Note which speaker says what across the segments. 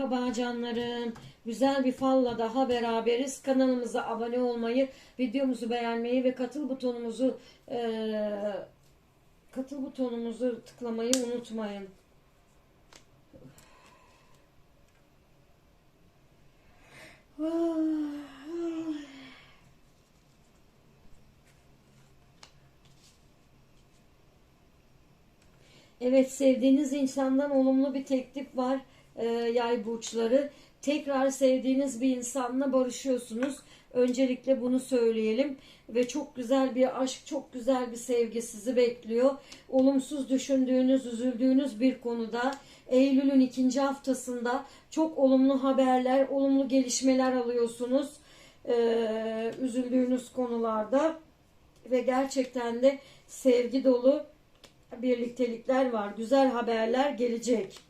Speaker 1: Merhaba canlarım. Güzel bir falla daha beraberiz. Kanalımıza abone olmayı, videomuzu beğenmeyi ve katıl butonumuzu eee, katıl butonumuzu tıklamayı unutmayın. Evet sevdiğiniz insandan olumlu bir teklif var e, yay burçları. Tekrar sevdiğiniz bir insanla barışıyorsunuz. Öncelikle bunu söyleyelim. Ve çok güzel bir aşk, çok güzel bir sevgi sizi bekliyor. Olumsuz düşündüğünüz, üzüldüğünüz bir konuda Eylül'ün ikinci haftasında çok olumlu haberler, olumlu gelişmeler alıyorsunuz. E, üzüldüğünüz konularda ve gerçekten de sevgi dolu birliktelikler var. Güzel haberler gelecek.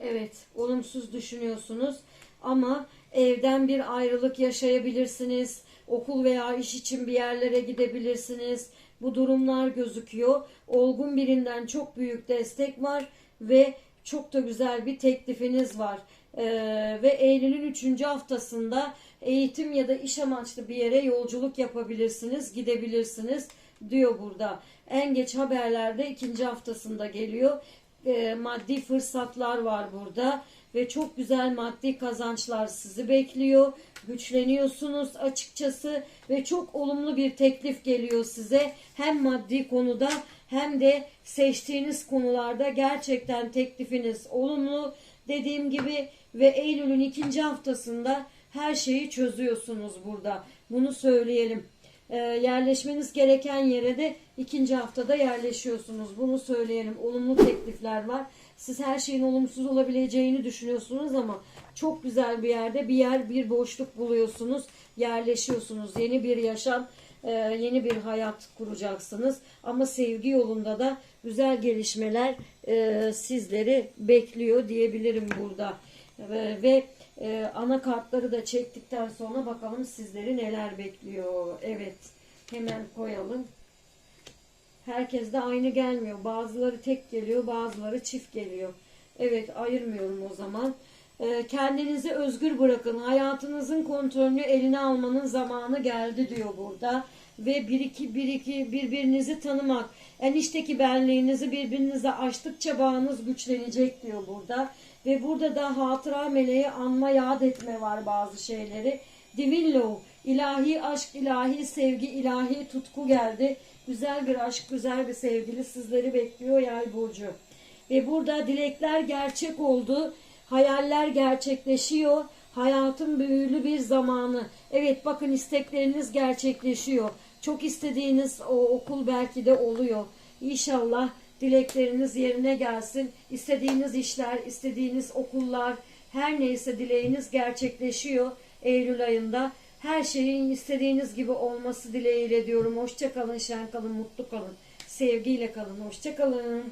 Speaker 1: Evet, olumsuz düşünüyorsunuz ama evden bir ayrılık yaşayabilirsiniz. Okul veya iş için bir yerlere gidebilirsiniz. Bu durumlar gözüküyor. Olgun birinden çok büyük destek var ve çok da güzel bir teklifiniz var. Ee, ve Eylül'ün 3. haftasında eğitim ya da iş amaçlı bir yere yolculuk yapabilirsiniz, gidebilirsiniz diyor burada. En geç haberlerde ikinci haftasında geliyor. E, maddi fırsatlar var burada ve çok güzel maddi kazançlar sizi bekliyor. Güçleniyorsunuz açıkçası ve çok olumlu bir teklif geliyor size. Hem maddi konuda hem de seçtiğiniz konularda gerçekten teklifiniz olumlu. Dediğim gibi ve Eylül'ün ikinci haftasında her şeyi çözüyorsunuz burada. Bunu söyleyelim e, yerleşmeniz gereken yere de ikinci haftada yerleşiyorsunuz. Bunu söyleyelim. Olumlu teklifler var. Siz her şeyin olumsuz olabileceğini düşünüyorsunuz ama çok güzel bir yerde bir yer, bir boşluk buluyorsunuz. Yerleşiyorsunuz. Yeni bir yaşam, e, yeni bir hayat kuracaksınız. Ama sevgi yolunda da güzel gelişmeler e, sizleri bekliyor diyebilirim burada. Ve, ve ee, ana kartları da çektikten sonra bakalım sizleri neler bekliyor. Evet hemen koyalım. Herkes de aynı gelmiyor. Bazıları tek geliyor bazıları çift geliyor. Evet ayırmıyorum o zaman. Ee, kendinizi özgür bırakın. Hayatınızın kontrolünü eline almanın zamanı geldi diyor burada. Ve bir iki, bir iki birbirinizi tanımak. Enişteki benliğinizi birbirinize açtıkça bağınız güçlenecek diyor burada. Ve burada da hatıra meleği anma yad etme var bazı şeyleri. Divine love, ilahi aşk, ilahi sevgi, ilahi tutku geldi. Güzel bir aşk, güzel bir sevgili sizleri bekliyor yay burcu. Ve burada dilekler gerçek oldu. Hayaller gerçekleşiyor. Hayatın büyülü bir zamanı. Evet bakın istekleriniz gerçekleşiyor. Çok istediğiniz o okul belki de oluyor. İnşallah dilekleriniz yerine gelsin. İstediğiniz işler, istediğiniz okullar, her neyse dileğiniz gerçekleşiyor Eylül ayında. Her şeyin istediğiniz gibi olması dileğiyle diyorum. Hoşça kalın, şen kalın, mutlu kalın. Sevgiyle kalın. Hoşça kalın.